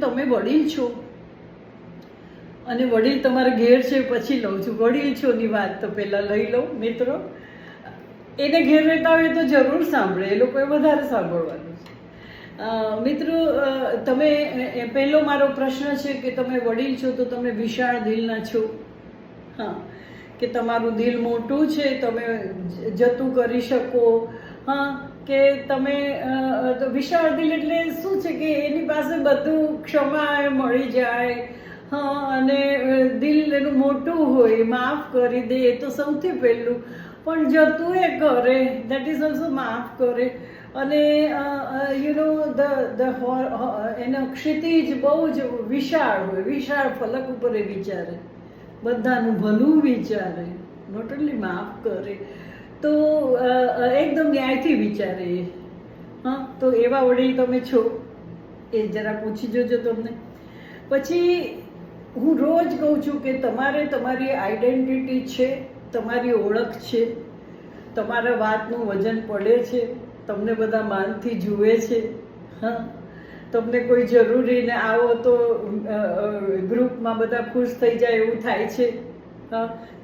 તમે વડીલ છો. અને વડીલ તમારા ઘેર છે, પછી લઉં છું. વડીલ છો ની વાત તો પહેલાં લઈ લઉં મિત્રો. એને ઘેર રહેતા હોય તો જરૂર સાંભળે. એ લોકોએ વધારે સાંભળવાનું છે. મિત્રો તમે પહેલો મારો પ્રશ્ન છે કે તમે વડીલ છો તો તમે વિશાળ દિલના છો? હા. કે તમારું દિલ મોટું છે, તમે જતું કરી શકો? હા. કે તમે વિશાળ દિલ એટલે શું છે કે એની પાસે બધું ક્ષમા મળી જાય. હા, અને દિલ એનું મોટું હોય, માફ કરી દે, એ તો સૌથી પહેલું. પણ જતું એ કરે દેટ ઇઝ ઓલ્સો માફ કરે. અને યુ નો ધ ધ એનો ક્ષિતિજ બહુ જ વિશાળ હોય, વિશાળ ફલક ઉપર એ વિચારે. બધાનું ભલું વિચારે નોટ ઓનલી માફ કરે. તો એકદમ ન્યાયથી વિચારે હા, તો એવા વડીલ તમે છો. એ જરા પૂછી જોજો તમને. પછી, હું રોજ કહું છું કે તમારે તમારી આઈડેન્ટિટી છે, તમારી ઓળખ છે, તમારા વાતનું વજન પડે છે, તમને બધા માનથી જુએ છે. હા, તમને કોઈ જરૂરી ને આવો તો ગ્રુપમાં બધા ખુશ થઈ જાય એવું થાય છે.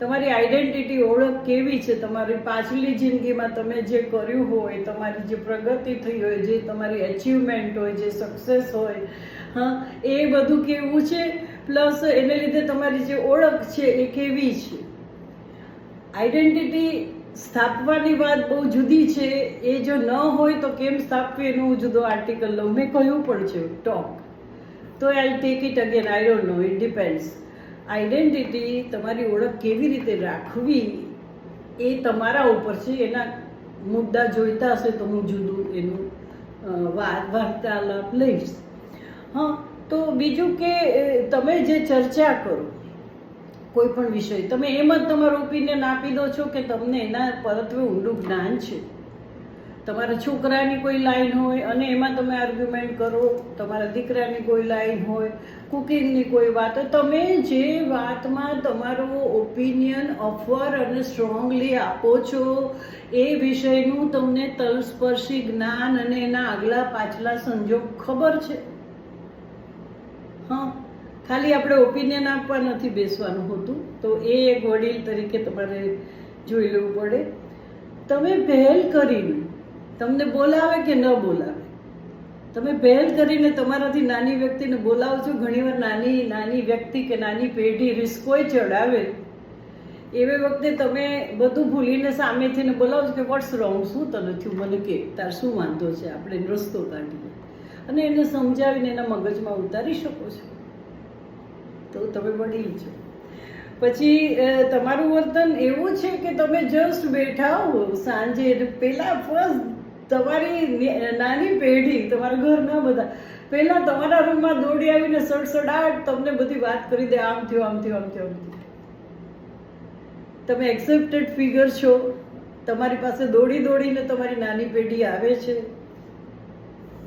તમારી આઈડેન્ટિટી ઓળખ કેવી છે? તમારી પાછલી જિંદગીમાં તમે જે કર્યું હોય, તમારી જે પ્રગતિ થઈ હોય, જે તમારી અચીવમેન્ટ હોય, જે સક્સેસ હોય, હા, એ બધું કેવું છે? પ્લસ એને લીધે તમારી જે ઓળખ છે એ કેવી છે? આઈડેન્ટિટી સ્થાપવાની વાત બહુ જુદી છે. એ જો ન હોય તો કેમ સ્થાપવી એનું જુદો આર્ટિકલ લઉં? મેં કહ્યું પણ છે, ટોક. તો I take it again I don't know it depends identity તમારી ઓળખ કેવી રીતે રાખવી એ તમારા ઉપર છે. એના મુદ્દા જોઈતા હશે તો હું જુદું એનું વાત, વાર્તાલાપ લઈશ. હા, તો બીજું કે તમે જે ચર્ચા કરો કોઈ પણ વિષય, તમે એમ જ તમારો ઓપિનિયન આપી દો છો કે તમને એના પરત્વે ઊંડું જ્ઞાન છે. તમારા છોકરાની કોઈ લાઈન હોય અને એમાં તમે આર્ગ્યુમેન્ટ કરો, તમારા દીકરાની કોઈ લાઈન હોય, કુકિંગની કોઈ વાત હોય, તમે જે વાતમાં તમારો ઓપિનિયન ઓફર અને સ્ટ્રોંગલી આપો છો, એ વિષયનું તમને તલસ્પર્શી જ્ઞાન અને એના આગલા પાછલા સંજોગ ખબર છે? હા. ખાલી આપણે ઓપિનિયન આપવા નથી બેસવાનું હોતું, તો એ એક વડીલ તરીકે તમારે જોઈ લેવું પડે. તમે પહેલ કરીને તમને બોલાવે કે ન બોલાવે? તમે પહેલ કરીને તમારાથી નાની વ્યક્તિને બોલાવો છો ઘણીવાર નાની નાની વ્યક્તિ કે નાની પેઢી રિસ્કોય ચડાવે એવી વખતે તમે બધું ભૂલીને સામેથી ને બોલાવો કે વોટ્સ રોંગ શું તને થયું? મને કે, તાર શું વાંધો છે? આપણે રસ્તો કાઢીએ. અને એને સમજાવીને એના મગજમાં ઉતારી શકો છો. તો તમે વડીલ છો. પછી તમારું વર્તન એવું છે કે તમે જસ્ટ બેઠા હો, સાંજે પેલા ફર્સ્ટ તમારી નાની પેઢી, તમારા ઘરના બધા પહેલા તમારા રૂમમાં દોડી આવીને સડસડાટ તમને બધી વાત કરી દે, આમ થયું આમ થયું આમ થયું તમે એક્સેપ્ટેડ ફિગર છો, તમારી પાસે દોડી દોડીને તમારી નાની પેઢી આવે છે.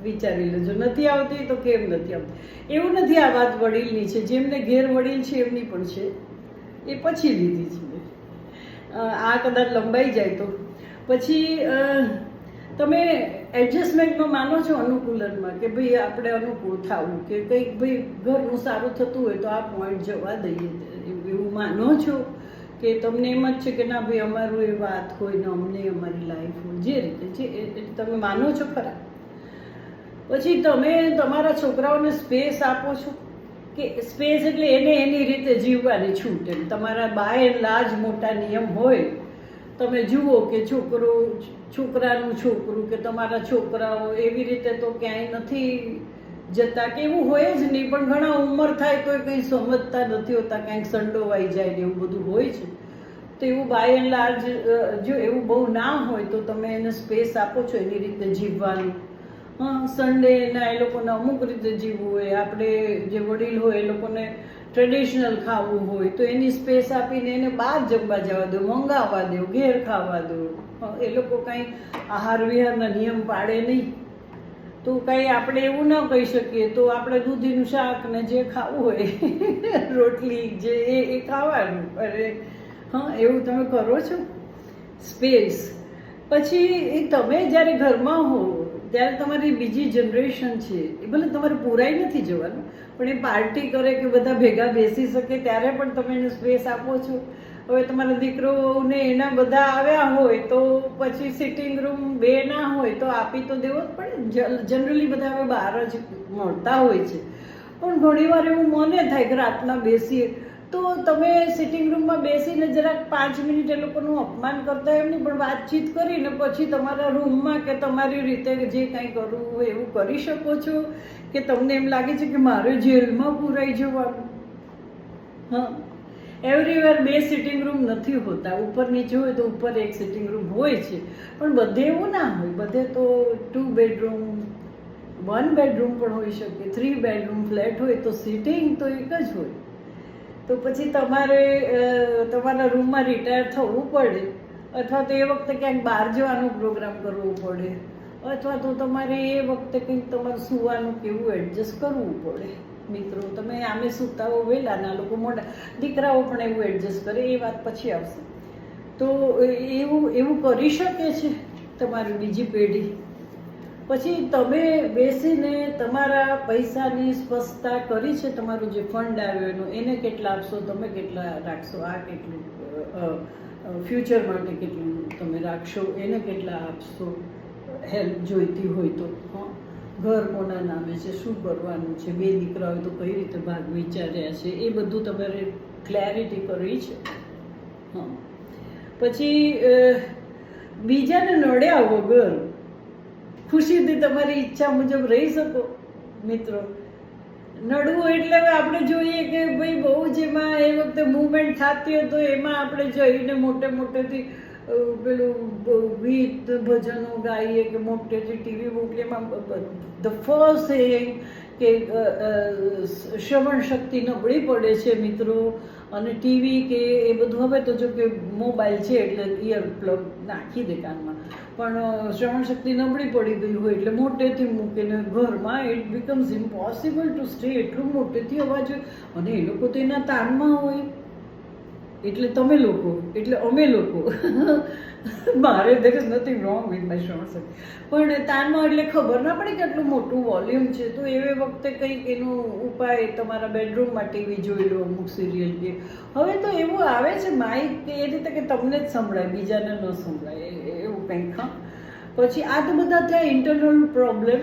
વિચારી લેજો, નથી આવતી તો કેમ નથી આવતી? એવું નથી આ વાત વડીલની છે, જેમને ઘેર વડીલ છે, એમની પણ છે. એ પછી લીધી છે. આ કદાચ લંબાઈ જાય તો. પછી તમે એડજસ્ટમેન્ટમાં માનો છો અનુકૂલનમાં કે ભાઈ આપણે અનુકૂળ થવું કે કંઈક ભાઈ ઘરનું સારું થતું હોય તો આ પોઈન્ટ જવા દઈએ? એવું માનો છો? કે તમને એમ જ છે કે ના ભાઈ અમારું એ વાત હોય ને અમને અમારી લાઈફ હોય? જે રીતે છે, એ તમે માનો છો ખરા? પછી તમે તમારા છોકરાઓને સ્પેસ આપો છો? કે સ્પેસ એટલે એને એની રીતે જીવવાની છૂટ એમ. તમારા બાય એન્ડ લાર્જ મોટા નિયમ હોય, તમે જુઓ કે છોકરો, છોકરાનું છોકરું કે તમારા છોકરાઓ એવી રીતે તો ક્યાંય નથી જતા કે એવું હોય જ નહીં, પણ ઘણા ઉંમર થાય તો કંઈ સમજતા નથી હોતા, ક્યાંક સંડોવાઈ જાય ને એવું બધું હોય છે. તો એવું બાય એન્ડ લાર્જ જો એવું બહુ ના હોય તો તમે એને સ્પેસ આપો છો એની રીતે જીવવાની. સન્ડેના એ લોકોને અમુક રીતે જીવવું હોય, આપણે જે વડીલ હોય એ લોકોને ટ્રેડિશનલ ખાવું હોય, તો એની સ્પેસ આપીને એને બહાર જમવા જવા દો, મંગાવવા દો, ઘેર ખાવા દો. એ લોકો કાંઈ આહાર વિહારના નિયમ પાડે નહીં. તો કાંઈ આપણે એવું ન કહી શકીએ, તો આપણે દૂધીનું શાક ને જે ખાવું હોય, રોટલી જે એ એ ખાવાનું. અરે, હા, એવું તમે કરો છો? સ્પેસ પછી એ તમે જ્યારે ઘરમાં હો ત્યારે તમારી બીજી જનરેશન છે. એ ભલે તમારે પૂરાઈ નથી જવાનું, પણ એ પાર્ટી કરે કે બધા ભેગા બેસી શકે, ત્યારે પણ તમે એને સ્પેસ આપો છો. હવે તમારા દીકરોને એના બધા આવ્યા હોય તો પછી સિટિંગ રૂમ બે ના હોય તો આપી તો દેવો જ પડે જનરલી બધા હવે બહાર જ મળતા હોય છે. પણ ઘણીવાર એવું મને થાય કે રાતના બેસીએ તો તમે સિટિંગ રૂમમાં બેસીને જરાક પાંચ મિનિટ એ લોકોનું અપમાન કરતા એમ નહીં, પણ વાતચીત કરીને પછી તમારા રૂમમાં કે તમારી રીતે જે કાંઈ કરવું હોય એવું કરી શકો છો? કે તમને એમ લાગે છે કે મારે જેલમાં પુરાઈ જવાનું? હા. એવરીવેર બે સિટિંગ રૂમ નથી હોતા. ઉપર નીચે હોય તો ઉપર એક સિટિંગ રૂમ હોય છે. પણ બધે એવું ના હોય. બધે તો ટુ બેડરૂમ વન બેડરૂમ પણ હોઈ શકે. થ્રી બેડરૂમ ફ્લેટ હોય તો સિટિંગ તો એક જ હોય. તો પછી તમારે તમારા રૂમમાં રિટાયર થવું પડે. અથવા તો એ વખતે ક્યાંક બહાર જવાનો પ્રોગ્રામ કરવો પડે. અથવા તો તમારે એ વખતે કંઈક તમારે સુવાનું કેવું એડજસ્ટ કરવું પડે. મિત્રો, તમે આમે સૂતા હો વહેલા ના લોકો મોટા, દીકરાઓ પણ એવું એડજસ્ટ કરે, એ વાત પછી આવશે. તો એવું એવું કરી શકે છે તમારી બીજી પેઢી? પછી તમે બેસીને તમારા પૈસાની સ્પષ્ટતા કરી છે, તમારું જે ફંડ આવ્યો એનું, એને કેટલા આપશો, તમે કેટલા રાખશો, આ કેટલું ફ્યુચર માટે કેટલું તમે રાખશો, એને કેટલા આપશો, હેલ્પ જોઈતી હોય તો ઘર કોના નામે છે, શું કરવાનું છે, બે દીકરા હોય તો કઈ રીતે ભાગ વિચાર્યા છે, એ બધું તમારે ક્લેરિટી કરવી છે, હં. પછી બીજાને નડ્યા વગર ખુશીથી તમારી ઈચ્છા મુજબ રહી શકો, મિત્રો. નડવું એટલે આપણે જોઈએ કે ભાઈ બહુ જ એમાં એ વખતે મુવમેન્ટ થતી હોય તો એમાં આપણે જઈને મોટે મોટેથી પેલું ગીત, ભજનો ગાઈએ કે મોટેથી ટીવી મોકલીએ, એમાં ધ ફર્સ્ટ કે શ્રવણ શક્તિ નબળી પડે છે મિત્રો. અને ટીવી કે એ બધું હવે તો જો કે મોબાઈલ છે એટલે ઇયર પ્લગ નાખી દે કાનમાં. પણ શ્રવણ શક્તિ નબળી પડી ગઈ હોય એટલે મોટેથી મૂકીને ઘરમાં it becomes impossible to stay એટલું મોટેથી અવાજ હોય અને એ લોકો તો એના તાનમાં હોય. એટલે તમે લોકો, એટલે અમે લોકો. મારે there is nothing wrong with my શ્રવણ શક્તિ પણ તાનમાં એટલે ખબર ના પડે કે આટલું મોટું વોલ્યુમ છે. તો એ વખતે કંઈક એનો ઉપાય તમારા બેડરૂમમાં ટીવી જોઈ લો, અમુક સિરિયલ કે. હવે તો એવું આવે છે માઇક કે એ રીતે કે તમને જ સંભળાય, બીજાને ન સંભળાય. એવું કંઈક, હા. પછી આ તો બધા ત્યાં internal problem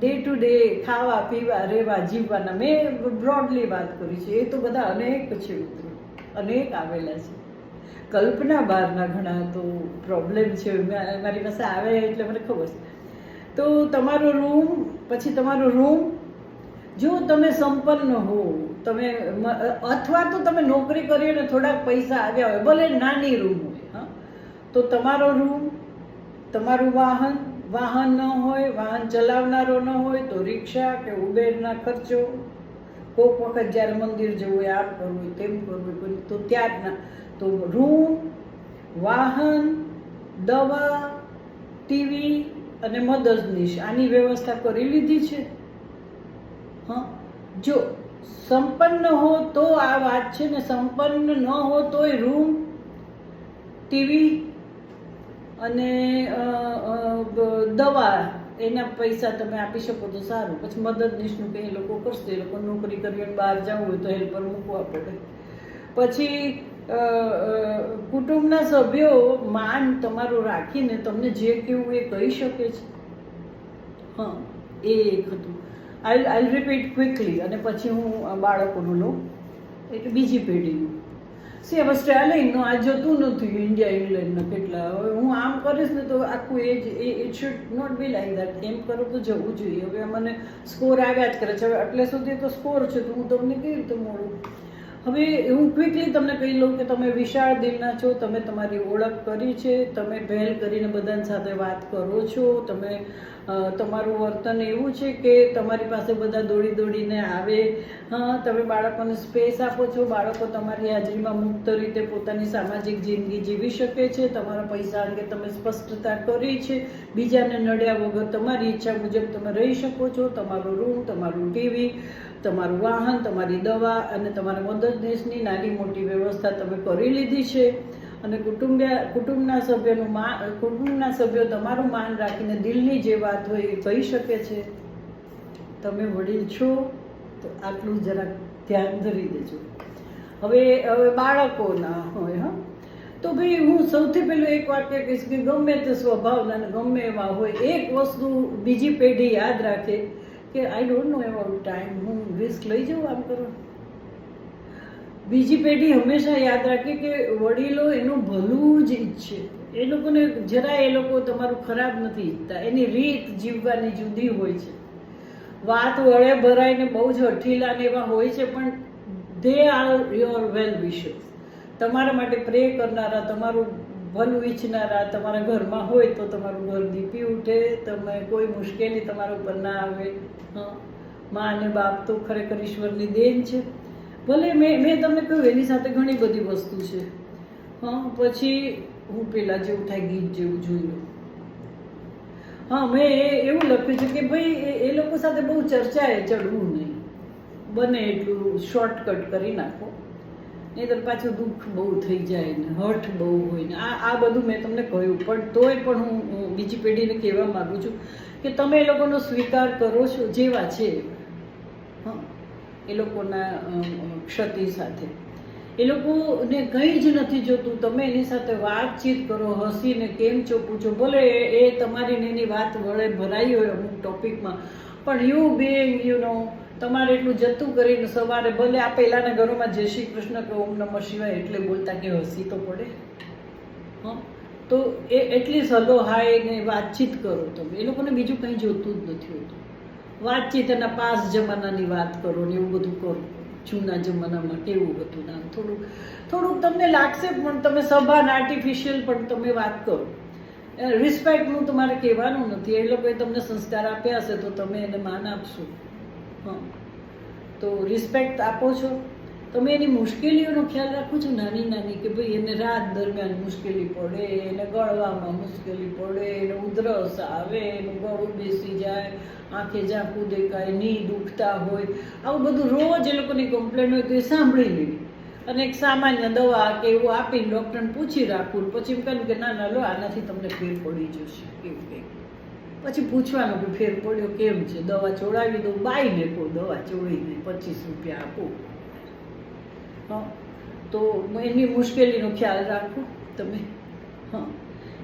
day to day ખાવા, પીવા, રહેવા, જીવવાના. મેં બ્રોડલી વાત કરી છે. એ તો બધા અનેક છે મિત્રો. અનેક આવેલા છે. કલ્પના બહારના ઘણા તો પ્રોબ્લેમ છે. મારી પાસે આવે એટલે મને ખબર છે. તો તમારો રૂમ પછી તમારો રૂમ જો તમે સંપન્ન હો, તમે અથવા તો તમે નોકરી કરી અને થોડાક પૈસા આવ્યા હોય, ભલે નાની રૂમ હોય, હા. તો તમારો રૂમ તમારું વાહન વાહન ન હોય, વાહન ચલાવનારો ન હોય, તો રિક્ષા કે ઉબેરના ખર્ચો, કોઈક વખત જ્યારે મંદિર જવું હોય, આમ કરવું હોય, તેમ કરવું હોય, તો ત્યારના તો રૂમ, વાહન, દવા, ટીવી અને મદદનીશ આની વ્યવસ્થા કરી લીધી છે. હા? જો સંપન્ન હો તો આ વાત છે ને, સંપન્ન ન હો તોય રૂમ, ટીવી અને દવા, એના પૈસા તમે આપી શકો તો સારું. પછી મદદનીશનું કંઈ લોકો કરશે, એ લોકો નોકરી કરીને બહાર જવું હોય તો હેલ્પર મૂકવા પડે. પછી કુટુંબના સભ્યો માન તમારું રાખીને તમને જે કહેવું એ કહી શકે છે. હા એક હતું. આઈ આઈ રિપીટ ક્વિકલી અને પછી હું બાળકોનું લઉં. એટલે બીજી પેઢીનું. સી હવે સ્ટેલિંગનું આ જતું નથી ઇન્ડિયા ઇંગ્લેન્ડના કેટલા. હવે હું આમ કરીશ ને તો આખું એ જ, એ it should not be like that એમ કરો તો જવું જોઈએ. હવે મને સ્કોર આવ્યા જ કરે છે. હવે એટલે સુધી તો સ્કોર છે તો હું તમને કેવી રીતે મળું? હવે હું ક્વિકલી તમને કહી લઉં કે તમે વિશાળ દિલના છો, તમે તમારી ઓળખ કરી છે, તમે પહેલ કરીને બધાની સાથે વાત કરો છો, તમે તમારું વર્તન એવું છે કે તમારી પાસે બધા દોડી દોડીને આવે? હા, તમે બાળકોને સ્પેસ આપો છો? બાળકો તમારી હાજરીમાં મુક્ત રીતે પોતાની સામાજિક જિંદગી જીવી શકે છે? તમારા પૈસા અંગે તમે સ્પષ્ટતા કરી છે? બીજાને નડ્યા વગર તમારી ઈચ્છા મુજબ તમે રહી શકો છો? તમારો રૂમ, તમારું ટીવી તમારું વાહન, તમારી દવા અને તમારા મદદનીશની નાની મોટી વ્યવસ્થા તમે કરી લીધી છે? અને કુટુંબ કુટુંબના સભ્યોનું માન કુટુંબના સભ્યો તમારું માન રાખીને દિલની જે વાત હોય એ કહી શકે છે. તમે વડીલ છો, તો આટલું જરાક ધ્યાન ધરી દેજો. હવે હવે બાળકોના હોય, હા. તો ભાઈ, હું સૌથી પહેલું એક વાક્ય કહીશ કે ગમે તે સ્વભાવના ગમે એવા હોય, એક વસ્તુ બીજી પેઢી યાદ રાખે કે I don't know about time હું રિસ્ક લઈ જાઉં આમ કરો બીજી પેઢી હંમેશા યાદ રાખે કે વડીલો એનું ભલું જ ઈચ્છે. એ લોકોને જરા એ લોકો તમારું ખરાબ નથી ઈચ્છતા. એની રીત જીવવાની જુદી હોય છે. વાત વળે ભરાઈને બહુ જ હઠીલા ને એવા હોય છે, પણ દે આર યોર વેલ વિશેસ તમારા માટે પ્રે કરનારા, તમારું ભલું ઈચ્છનારા તમારા ઘરમાં હોય તો તમારું ઘર દીપી ઉઠે, તમે કોઈ મુશ્કેલી તમારા ઉપર ના આવે. હં. મા અને બાપ તો ખરેખર ઈશ્વરની દેન છે. ભલે મેં મેં તમને કહ્યું, એની સાથે ઘણી બધી વસ્તુ છે. હા, પછી હું પેલા જેવું થાય, ગીત જેવું જોયું હા, મેં એવું લખ્યું છે કે ભાઈ, એ- લોકો સાથે બહુ ચર્ચાએ ચડવું નહીં. બને એટલું શોર્ટકટ કરી નાખો. નહીંતર પાછું દુઃખ બહુ થઈ જાય ને હર્ટ બહુ હોય ને. આ આ બધું મેં તમને કહ્યું. પણ તોય પણ હું બીજી પેઢીને કહેવા માગું છું કે તમે એ લોકોનો સ્વીકાર કરો છો, જેવા છે. હા. એ લોકોના ક્ષતિ સાથે. એ લોકોને કંઈ જ નથી જોતું. તમે એની સાથે વાતચીત કરો, હસીને કેમ છો? પૂછો ભલે એ- તમારી એની વાત વળે ભરાઈ હોય અમુક ટોપિકમાં, પણ યુ બિંગ યુ નો તમારે એટલું જતું કરીને સવારે ભલે આ પહેલાંના ઘરોમાં જય શ્રી કૃષ્ણ કે ઓમ નમઃ શિવાય એટલે બોલતા કે હસી તો પડે. હં? તો એ એટલી સલો હાય ને વાતચીત કરો તમે. એ લોકોને બીજું કંઈ જોતું જ નથી હોતું. વાતચીત એના પાસ જમાનાની વાત કરો ને એવું બધું કરો જૂના જમાનામાં કેવું હતું નામ થોડુંક થોડુંક તમને લાગશે પણ તમે સભાન આર્ટિફિશિયલ પણ તમે વાત કરો. રિસ્પેક્ટનું તમારે કહેવાનું નથી. એ લોકોએ તમને સંસ્કાર આપ્યા હશે તો તમે એને માન આપશો. હા. તો રિસ્પેક્ટ આપો છો? તમે એની મુશ્કેલીઓનો ખ્યાલ રાખું છું નાની નાની કે ભાઈ એને રાત દરમિયાન મુશ્કેલી પડે, એને ગળવામાં મુશ્કેલી પડે, એને ઉધરસ આવે, એનું ગળું બેસી જાય, આંખે ઝાંખું દેખાયની દુખતા હોય. આવું બધું રોજ એ લોકોની કમ્પ્લેન હોય તો એ સાંભળી લેવી અને એક સામાન્ય દવા કે એવું આપીને ડૉક્ટરને પૂછી રાખવું પછી એમ કહ્યું કે ના ના, લો, આનાથી તમને ફેર પડી જશે, એવું કંઈક. પછી પૂછવાનું કે ફેર પડ્યો કેમ છે? દવા ચોડાવી દઉં બાઈને કહું દવા ચોડીને પચીસ રૂપિયા આપું. હા. તો એની મુશ્કેલીનો ખ્યાલ રાખો તમે. હા.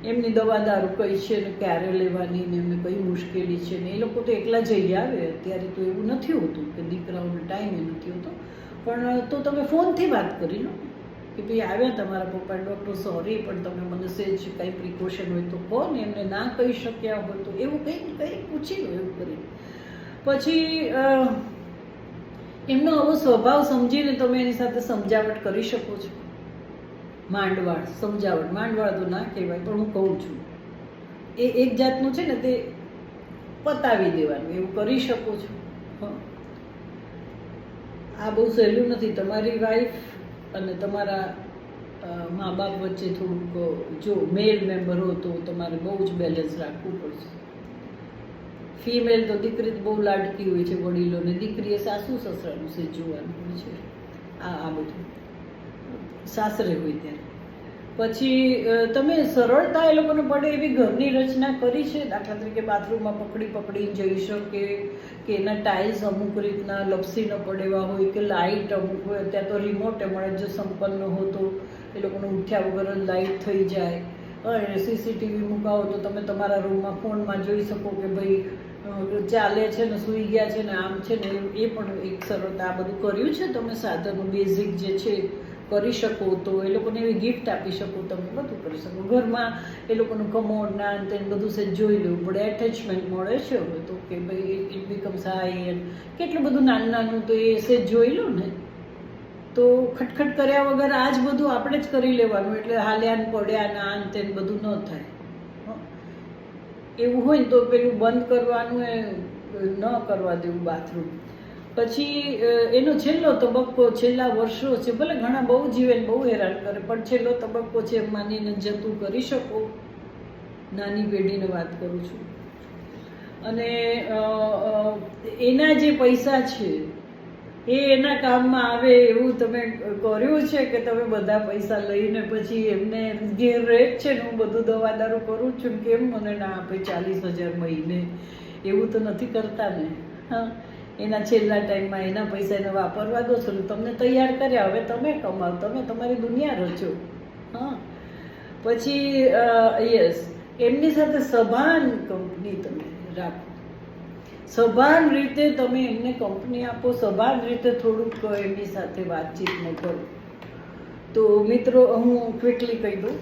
એમની દવા દારૂ કઈ છે ને ક્યારે લેવાની ને એમને કઈ મુશ્કેલી છે ને એ લોકો તો એકલા જઈ આવે. અત્યારે તો એવું નથી હોતું કે દીકરાઓને ટાઈમે નથી હોતો. પણ તો તમે ફોનથી વાત કરી લો કે ભાઈ આવ્યા તમારા પપ્પા ડૉક્ટર સોરી પણ તમે મને સેજ કંઈ પ્રિકોશન હોય તો કહો ને એમને ના કહી શક્યા હોય તો એવું કંઈ કંઈ પૂછી લો એવું કરી પછી એમનો આવો સ્વભાવ સમજીને તમે એની સાથે સમજાવટ કરી શકો છો. માંડવાળ, સમજાવટ. માંડવાળ તો ના કહેવાય, પણ હું કહું છું. એ એક જાતનું છે ને તે પતાવી દેવાનું, એવું કરી શકો છો. આ બહુ સહેલું નથી. તમારી વાઈફ અને તમારા મા બાપ વચ્ચે થોડુંક જો મેલ મેમ્બર હો તો તમારે બહુ જ બેલેન્સ રાખવું પડશે. ફિમેલ તો દીકરી તો બહુ લાડકી હોય છે વડીલોને દીકરીએ સાસુ સસરાનું છે જોવાનું હોય છે. આ આ બધું. સાસરે હોય ત્યારે. પછી તમે સરળતા એ લોકોને પડે એવી ઘરની રચના કરી છે? દાખલા તરીકે બાથરૂમમાં પકડી પકડી જઈ શકે કે એના ટાઇલ્સ અમુક રીતના લપસી ન પડે એવા હોય કે લાઇટ અમુક હોય ત્યાં તો રિમોટ મળે જો સંપન્ન હોતો, એ લોકોને ઉઠ્યા વગર જ લાઇટ થઈ જાય. સીસીટીવી મુકાવો તો તમે તમારા રૂમમાં ફોનમાં જોઈ શકો કે ભાઈ ચાલે છે ને, સૂઈ ગયા છે ને, આમ છે ને, એ પણ એક સરળતા આ બધું કર્યું છે? તમે સાધનો બેઝિક જે છે, કરી શકો તો એ લોકોને એવી ગિફ્ટ આપી શકો, તમે બધું કરી શકો. ઘરમાં એ લોકોનું કમોડ ના તેને બધું સે જોઈ લેવું પડે એટેચમેન્ટ મળે છે હવે તો, કે ભાઈ ઇટ બીકમ્સ હાઈ એન્ડ કેટલું બધું નાનું નાનું તો એ સે જોઈ લો ને. તો ખટખટ કર્યા વગર આ જ બધું આપણે જ કરી લેવાનું, એટલે હાલ્યા ને પડ્યા ને આન તેન બધું ન થાય. એવું હોય તો પેલું બંધ કરવાનું એ ન કરવા દેવું બાથરૂમ પછી એનો છેલ્લો તબક્કો છેલ્લા વર્ષો છે, ભલે ઘણા બહુ જીવે બહુ હેરાન કરે, પણ છેલ્લો તબક્કો છે માનીને જતું કરી શકો. નાની પેઢીને વાત કરું છું. અને એના જે પૈસા છે એ એના કામમાં આવે એવું તમે કર્યું છે કે તમે બધા પૈસા લઈને પછી એમને ઘેર રેટ છે ને હું બધું દવા કરું છું કેમ મને ના આપે ચાલીસ હજાર મહિને? એવું તો નથી કરતા ને. હા. એના છેલ્લા ટાઈમમાં એના પૈસા એને વાપરવા દો છો તમને તૈયાર કર્યા હવે તમે કમાઓ તમે તમારી દુનિયા રચો. હા. પછી યસ એમની સાથે સભાન કંપની તમે રાખો. સભાન રીતે તમે એમને કંપની આપો, સભાન રીતે થોડુંક એમની સાથે વાતચીતને કરો. તો મિત્રો, હું ક્વિકલી કહી દઉં.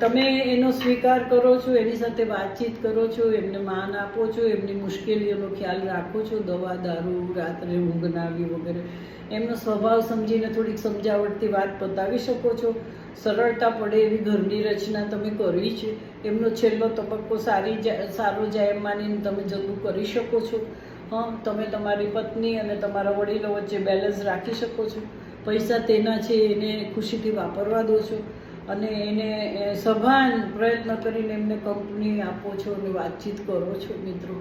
તમે એનો સ્વીકાર કરો છો, એની સાથે વાતચીત કરો છો, એમને માન આપો છો, એમની મુશ્કેલીઓનો ખ્યાલ રાખો છો, દવા, દારૂ, રાત્રે ઊંઘ ના આવી વગેરે. એમનો સ્વભાવ સમજીને થોડીક સમજાવટથી વાત પતાવી શકો છો. સરળતા પડે એવી ઘરની રચના તમે કરી છે. એમનો છેલ્લો તબક્કો સારી સારો જાય એમ માનીને તમે જલ્દી કરી શકો છો. હં, તમે તમારી પત્ની અને તમારા વડીલો વચ્ચે બેલેન્સ રાખી શકો છો. પૈસા તેના છે, એને ખુશીથી વાપરવા દો છો. અને એને સભાન પ્રયત્ન કરીને એમને કંપની આપો છો અને વાતચીત કરો છો, મિત્રો.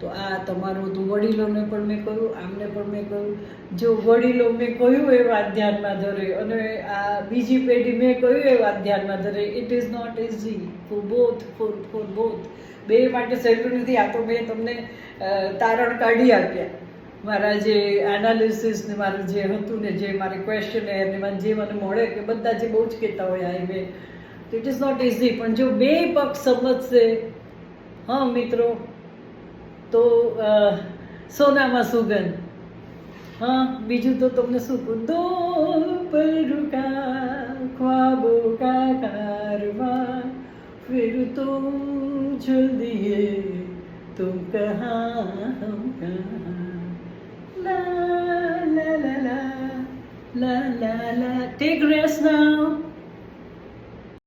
તો આ તમારું તો વડીલોને પણ મેં કહ્યું, આમને પણ મેં કહ્યું. જો વડીલો મેં કહ્યું એ વાત ધ્યાનમાં ધરે અને આ બીજી પેઢી મેં કહ્યું એ વાત ધ્યાનમાં ધરે it is not easy for both for for both બે માટે સહેલું નથી, આ તો મેં તમને તારણ કાઢી આપ્યા. મારા જે એનાલિસિસ ને મારું જે હતું ને જે મારી ક્વેશ્ચન ને મને જે મને મળે કે બધા જે બહુ જ કહેતા હોય મેં ઇટ ઇઝ નોટ ઇઝી પણ જો બે પક્ષ સમજશે, હા મિત્રો તો સોના માં સુગંધ હા બીજું તો તમને શું કહું દો પર રૂકા ખ્વાબો કા કારવા ફિર તો જલ્દી તુમ કહા હમ લા લા લા લા લા લા ટેક રેસ્ટ નાઉ